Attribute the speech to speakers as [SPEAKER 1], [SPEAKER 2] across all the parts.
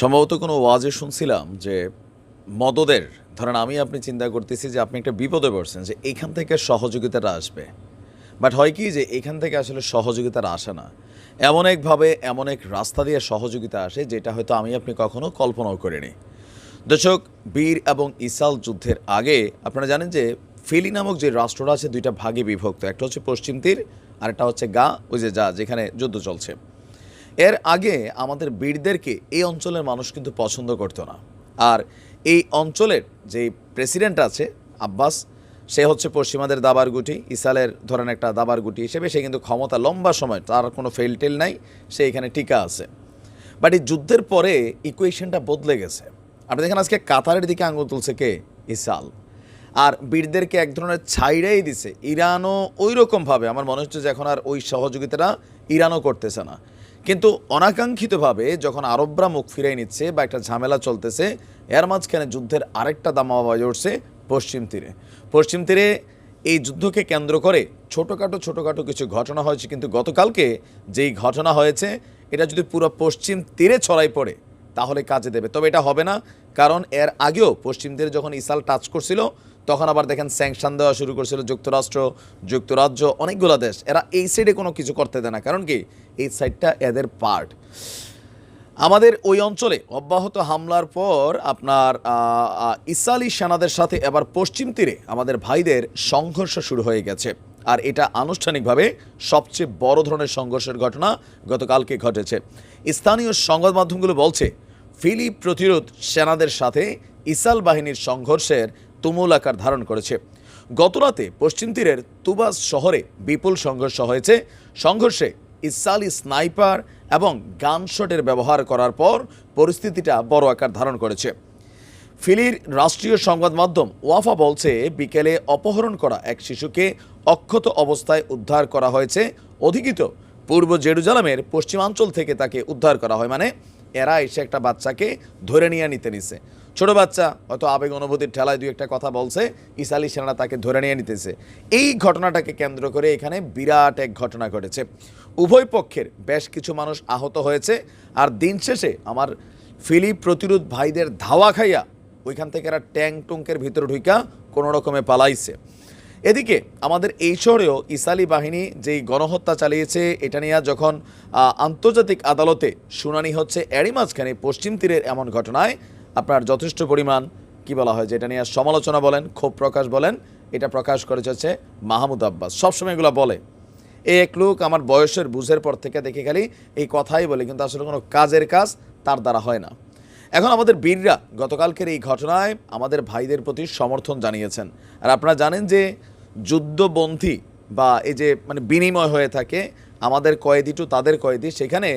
[SPEAKER 1] সম্ভবত কোনো ওয়াজে শুনছিলাম যে মদদের, ধরেন আমি আপনি চিন্তা করতেছি যে আপনি একটা বিপদে পড়ছেন, যে এইখান থেকে সহযোগিতাটা আসবে। বাট হয় কি যে এখান থেকে আসলে সহযোগিতাটা আসে না। এমন একভাবে এমন এক রাস্তা দিয়ে সহযোগিতা আসে যেটা হয়তো আমি আপনি কখনো কল্পনাও করিনি। দর্শক, বীর এবং ইসাল যুদ্ধের আগে আপনারা জানেন যে ফিলি নামক যে রাষ্ট্রটা আছে দুইটা ভাগে বিভক্ত। একটা হচ্ছে পশ্চিম তীর আর একটা হচ্ছে গা, ওই যে যা যেখানে যুদ্ধ চলছে। এর আগে আমাদের বীরদেরকে এই অঞ্চলের মানুষ কিন্তু পছন্দ করতো না। আর এই অঞ্চলের যে প্রেসিডেন্ট আছে, আব্বাস, সে হচ্ছে পশ্চিমাদের দাবার গুটি। ইসালের ধরেন একটা দাবার গুটি হিসেবে সে কিন্তু ক্ষমতা লম্বা সময়, তার কোনো ফেলটেল নাই, সে এখানে টিকা আছে। বাট এই যুদ্ধের পরে ইকুয়েশনটা বদলে গেছে। আপনি দেখেন আজকে কাতারের দিকে আঙুল তুলছে কে? ইসাল আর বীরদেরকে এক ধরনের ছাইড়াই দিছে ইরানও ওই রকমভাবে আমার মনে হচ্ছে যে এখন আর ওই সহযোগিতাটা ইরানও করতেছে না। কিন্তু অনাকাঙ্ক্ষিতভাবে যখন আরবরা মুখ ফিরাই নিচ্ছে বা একটা ঝামেলা চলতেছে, এর মাঝখানে যুদ্ধের আরেকটা দামা বাজে উঠছে পশ্চিম তীরে। পশ্চিম তীরে এই যুদ্ধকে কেন্দ্র করে ছোটোখাটো ছোটোখাটো কিছু ঘটনা হয়েছে, কিন্তু গতকালকে যেই ঘটনা হয়েছে, এটা যদি পুরো পশ্চিম তীরে ছড়াই পড়ে, তাহলে কাজে দেবে। তবে এটা হবে না, কারণ এর আগেও পশ্চিম তীরে যখন ইসাল টাচ করছিল তখন আবার দেখেন স্যাংশন দেওয়া শুরু করছিল যুক্তরাষ্ট্র, যুক্তরাজ্য, অনেকগুলো দেশ। এরা এই সাইডে কোনো কিছু করতে দেয় না। কারণ কি? এই সাইডটা এদের পার্ট আমাদের ওই অঞ্চলে অব্যাহত হামলার পর আপনার ইসালি সেনাদের সাথে এবার পশ্চিম তীরে আমাদের ভাইদের সংঘর্ষ শুরু হয়ে গেছে। আর এটা আনুষ্ঠানিকভাবে সবচেয়ে বড় ধরনের সংঘর্ষের ঘটনা গতকালকে ঘটেছে। স্থানীয় সংবাদ মাধ্যমগুলো বলছে, ফিলিপ প্রতিরোধ সেনাদের সাথে ইসাল বাহিনীর সংঘর্ষের তুমুল আকার ধারণ করেছে। গতরাতে পশ্চিম তীরের তুবাস শহরে বিপুল সংঘর্ষ হয়েছে। সংঘর্ষে ইসালি স্নাইপার এবং গানশটের ব্যবহার করার পর পরিস্থিতিটা বড় আকার ধারণ করেছে। ফিলির রাষ্ট্রীয় সংবাদ মাধ্যম ওয়াফা বলছে, বিকেলে অপহরণ করা এক শিশুকে অক্ষত অবস্থায় উদ্ধার করা হয়েছে। অধিকৃত পূর্ব জেরুজালামের পশ্চিমাঞ্চল থেকে তাকে উদ্ধার করা হয়। মানে এরা এসে একটা বাচ্চাকে ধরে নিয়ে নিতে নিছে। ছোট বাচ্চা, হয়তো আবেগ অনুভূতির ঠেলায় দুই একটা কথা বলছে, ইসালি সেনারা তাকে ধরে নিয়ে নিতেছে। এই ঘটনাটাকে কেন্দ্র করে এখানে বিরাট এক ঘটনা ঘটেছে। উভয় পক্ষের বেশ কিছু মানুষ আহত হয়েছে, আর দিন শেষে আমার ফিলিপ প্রতিরোধ ভাইদের ধাওয়া খাইয়া ওইখান থেকে এরা ট্যাং টুঙ্কের ভিতরে ঢুইকা কোনো রকমে পালাইছে। এদিকে আমাদের এই শহরেও ইসালি বাহিনী যেই গণহত্যা চালিয়েছে, এটা নিয়ে যখন আন্তর্জাতিক আদালতে শুনানি হচ্ছে, এরই মাঝখানে পশ্চিম তীরের এমন ঘটনায় আপনার যথেষ্ট পরিমাণ, কি বলা হয় যে এটা নিয়ে সমালোচনা বলেন, ক্ষোভ প্রকাশ বলেন, এটা প্রকাশ করেছে হচ্ছে মাহমুদ আব্বাস। সবসময় এগুলো বলে। এই এক লোক আমার বয়সের বুঝের পর থেকে দেখে খালি এই কথাই বলে, কিন্তু আসলে কোনো কাজের কাজ তার দ্বারা হয় না। এখন আমাদের বীররা গতকালকের এই ঘটনায় আমাদের ভাইদের প্রতি সমর্থন জানিয়েছেন। আর আপনারা জানেন যে যুদ্ধবন্ধী বা এই যে মানে বিনিময় হয়ে থাকে, আমাদের কয়েদি টু তাদের কয়েদি, সেখানে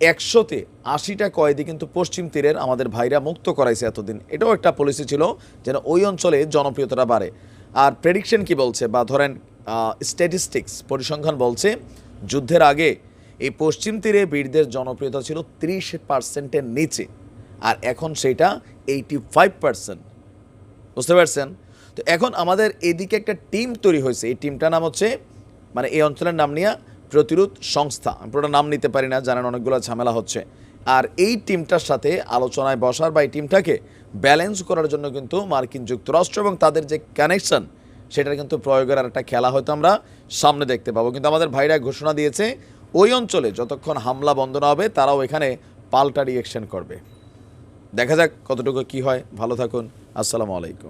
[SPEAKER 1] একশোতে আশিটা কয়েদি কিন্তু পশ্চিম তীরের আমাদের ভাইরা মুক্ত করাইছে এতদিন। এটাও একটা পলিসি ছিল যেন ওই অঞ্চলে জনপ্রিয়তাটা বাড়ে। আর প্রেডিকশন কি বলছে? বা ধরেন স্ট্যাটিস্টিক্স পরিসংখ্যান বলছে, যুদ্ধের আগে এই পশ্চিম তীরে বীরদের জনপ্রিয়তা ছিল ত্রিশ পার্সেন্টের নিচে। আর এখন সেটা এইটি ফাইভ পার্সেন্ট বুঝতে পারছেন? তো এখন আমাদের এদিকে একটা টিম তৈরি হয়েছে। এই টিমটার নাম হচ্ছে মানে এই অঞ্চলের নাম নিয়ে প্রতিরোধ সংস্থা। আমি পুরোটা নাম নিতে পারি না, জানেন অনেকগুলো ঝামেলা হচ্ছে। আর এই টিমটার সাথে আলোচনায় বসার বা এই টিমটাকে ব্যালেন্স করার জন্য কিন্তু মার্কিন যুক্তরাষ্ট্র এবং তাদের যে কানেকশন সেটার কিন্তু প্রয়োগের আর একটা খেলা হয়তো আমরা সামনে দেখতে পাবো। কিন্তু আমাদের ভাইরা ঘোষণা দিয়েছে, ওই অঞ্চলে যতক্ষণ হামলা বন্ধ না হবে, তারাও এখানে পাল্টা রিয়েকশন করবে। দেখা যাক কতটুকু কি হয়। ভালো থাকুন। আসসালামু আলাইকুম।